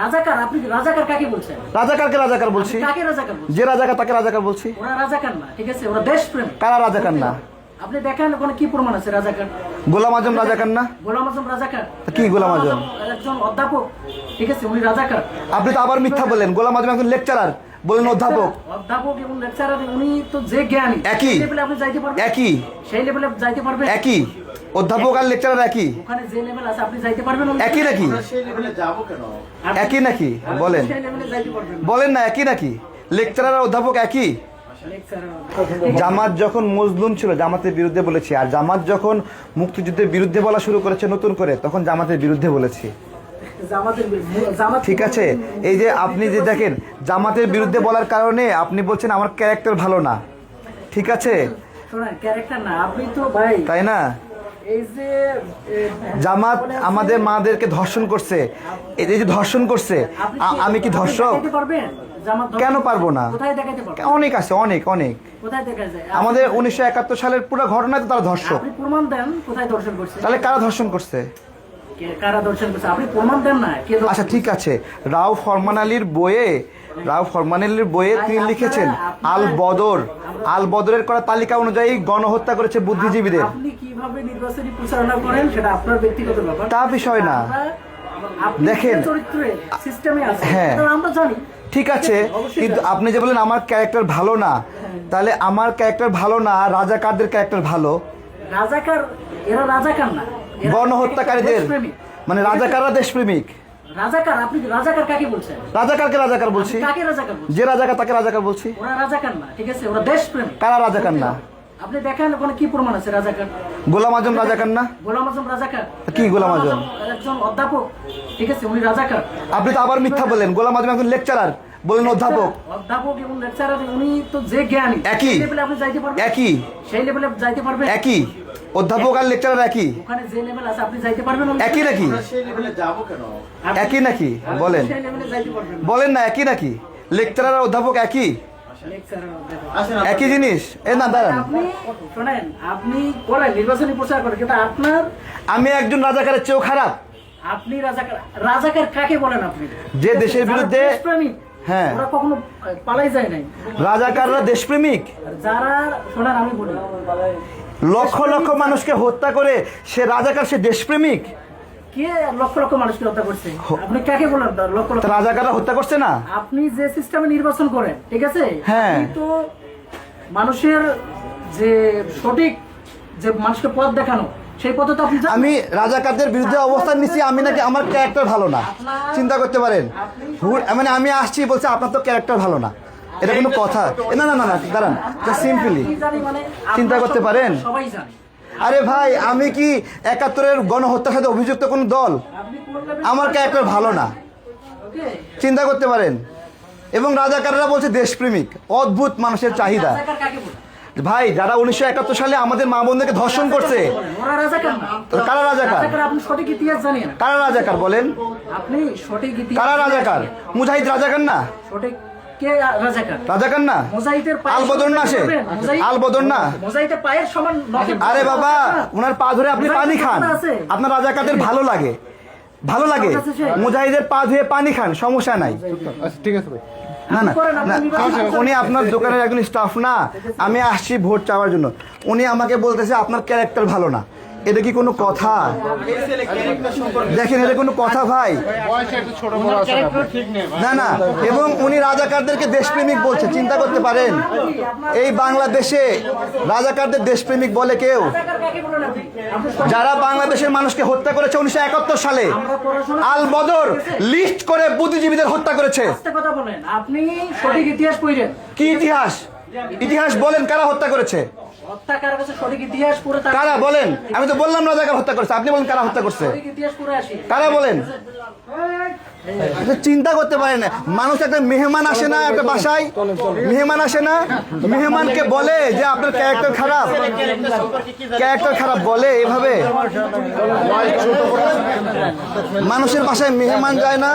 রাজাকার আপনি রাজাকার কাকে বলছেন? রাজাকারকে রাজাকার বলছি। কাকে রাজাকার বলছেন? যে রাজাকার তাকে রাজাকার বলছি। ওরা রাজাকার না ঠিক আছে? ওরা দেশপ্রেম কারা রাজাকার না? আপনি দেখেন ওখানে কি প্রমাণ আছে রাজাকার? গোলাম আজম রাজাকার না? গোলাম আজম রাজাকার। কি গোলাম আজম? একজন অধ্যাপক ঠিক আছে? উনি রাজাকার। আপনি তো আবার মিথ্যা বললেন। গোলাম আজম একজন লেকচারার বলেন অধ্যাপক। অধ্যাপক এবং লেকচারার উনি তো যে জ্ঞানী একই। লেভেলে আপনি যাইতে পারবেন। একই। সেই লেভেলে যাইতে পারবেন। একই। অধ্যাপক আর লেকচারার একই। ওখানে যে লেভেল আছে আপনি যাইতে পারবেন একই নাকি? আপনি- একই নাকি? বলেন। সেই লেভেলে যাইতে পারবেন। বলেন না একই নাকি? লেকচারার আর অধ্যাপক একই? জামাত যখন মজলুম ছিল জামাতের বিরুদ্ধে বলেছি। আর জামাত যখন মুক্তিযুদ্ধের বিরুদ্ধে বলা শুরু করেছে নতুন করে তখন জামাতের বিরুদ্ধে বলেছি। ঠিক আছে এই যে আপনি যে দেখেন জামাতের বিরুদ্ধে বলার কারণে আপনি বলছেন আমার ক্যারেক্টার ভালো না। ঠিক আছে? তাই না? জামাত আমাদের মাদেরকে ধর্ষণ করছে। এই যে ধর্ষণ করছে আমি কি ধর্ষক? কেন পারব না? অনেক আছে অনেক অনেক। আমাদের উনিশশো একাত্তর সালের পুরো ঘটনায় তো তারা ধর্ষক। তাহলে কারা ধর্ষণ করছে? কারা দর্শন করছে আপনি প্রমাণ দেন না আচ্ছা ঠিক আছে। রাও ফরমান আলীর বইয়ে রাও ফরমান আলীর বইয়ে তিনি লিখেছেন আল বদর। আল বদরের করা তালিকা অনুযায়ী গণহত্যা করেছে বুদ্ধিজীবীদের। আপনি কীভাবে নির্বাচনী প্রচারণা করেন সেটা আপনার ব্যক্তিগত ব্যাপার। তা বিষয় না। দেখেন। হ্যাঁ। ঠিক আছে কিন্তু আপনি যে বলেন আমার ক্যারেক্টার ভালো না তাহলে আমার ক্যারেক্টার ভালো না রাজাকারদের ক্যারেক্টার ভালো? রাজাকার এরা রাজাকার না। গণহত্যাকারীদের। মানে রাজাকাররা দেশপ্রেমিক। রাজাকার আপনি রাজাকার কাকে বলছেন? রাজাকারকে রাজাকার বলছি। কাকে রাজাকার বলছেন? যে রাজাকার তাকে রাজাকার বলছি। ওরা রাজাকার না ঠিক আছে? ওরা দেশপ্রেম কারা রাজাকার না? আপনি দেখেন ওখানে কি প্রমাণ আছে রাজাকার? গোলাম আজম রাজাকার না? গোলাম আজম রাজাকার। কি গোলাম আজম? একজন অধ্যাপক ঠিক আছে? উনি রাজাকার। আপনি তো আবার মিথ্যা বলেন। গোলাম আজম একজন লেকচারার বলেন অধ্যাপক। অধ্যাপক এবং লেকচারার উনি তো যে জ্ঞানী। একই। লেভেলে আপনি যাইতে পারবেন? একই। সেই লেভেলে যাইতে পারবেন? একই। অধ্যাপক আর লেকচারার একই? ওখানে যে লেভেল আছে আপনি যাইতে পারবেন একই নাকি? একই নাকি? বলেন। সেই লেভেলে যাইতে পারবেন বলেন না একই নাকি? লেকচারার অধ্যাপক একই? একই জিনিস? এ না দাঁড়ান। আপনি শোনেন আপনি করেন নির্বাচনী প্রচার করেন কিন্তু আপনার আমি একজন রাজাকারের চেয়েও খারাপ। আপনি রাজাকার রাজাকার কাকে বলেন আপনি? যে দেশের বিরুদ্ধে- হ্যাঁ। ওরা কখনো পালাই যায় নাই। রাজাকাররা দেশপ্রেমিক? যারা শোনেন আমি বলি লক্ষ লক্ষ মানুষকে হত্যা করে সে রাজাকার সে দেশপ্রেমিক? কে লক্ষ লক্ষ মানুষকে হত্যা করছে? আপনি কাকে বলেন লক্ষ লক্ষ রাজাকাররা হত্যা করছে না? আপনি যে সিস্টেমে নির্বাচন করেন ঠিক আছে? হ্যাঁ। তো মানুষের যে সঠিক যে মানুষকে পথ দেখানো সেই পথে তো আপনি আমি রাজাকারদের বিরুদ্ধে অবস্থান নিচ্ছি আমি নাকি আমার ক্যারেক্টার ভালো না। চিন্তা করতে পারেন। মানে আমি আসছি বলছে আপনার তো ক্যারেক্টার ভালো না। এটা কোনো কথা। না না না না দাঁড়ান সিম্পলি মানে চিন্তা করতে পারেন? সবাই জানে। আরে ভাই আমি কি একাত্তরের গণহত্যার সাথে অভিযুক্ত কোন দল? আমার ক্যারেক্টার ভালো না। চিন্তা করতে পারেন। এবং রাজাকাররা বলছে দেশপ্রেমিক অদ্ভুত মানুষের চাহিদা? ভাই যারা উনিশশো একাত্তর সালে আমাদের মা বোনদেরকে ধর্ষণ করছে। কারা রাজাকার? সঠিক ইতিহাস জানেন। কারা রাজাকার বলেন? আপনি সঠিক ইতিহাস কারা রাজাকার মুজাহিদ রাজাকার না? সঠিক রাজাকার রাজাকার না? সে? আরে বাবা ওনার পা ধরে আপনি পানি খান। আপনার রাজাকারদের ভালো লাগে? ভালো লাগে? মুজাহিদের পা ধুয়ে পানি খান সমস্যা নাই। আচ্ছা ঠিক আছে ভাই। না না উনি আপনার দোকানের একজন স্টাফ না আমি আসছি ভোট চাওয়ার জন্য। উনি আমাকে বলতেছে আপনার ক্যারেক্টার ভালো না। এটা কি কোনো কথা? দেখেন এটা কোনো কথা ভাই। না না এবং উনি রাজাকারদেরকে দেশপ্রেমিক বলছে চিন্তা করতে পারেন। এই বাংলাদেশে রাজাকারদের দেশপ্রেমিক বলে কেউ? যারা বাংলাদেশের মানুষকে হত্যা করেছে উনিশশো একাত্তর সালে আল বদর লিস্ট করে বুদ্ধিজীবীদের হত্যা করেছে। কি ইতিহাস? ইতিহাস বলেন কারা হত্যা করেছে? কারা বলেন? আমি তো বললাম রাজাকার হত্যা করেছে। আপনি বলেন কারা হত্যা করছে। কারা বলেন? চিন্তা করতে পারেন না। মানুষ একটা মেহমান আসে না একটা বাসায়? মেহমান আসে না? মেহমানকে বলে যে আপনার ক্যারেক্টার খারাপ। ক্যারেক্টার খারাপ বলে এভাবে? মানুষের বাসায় মেহমান যায় না?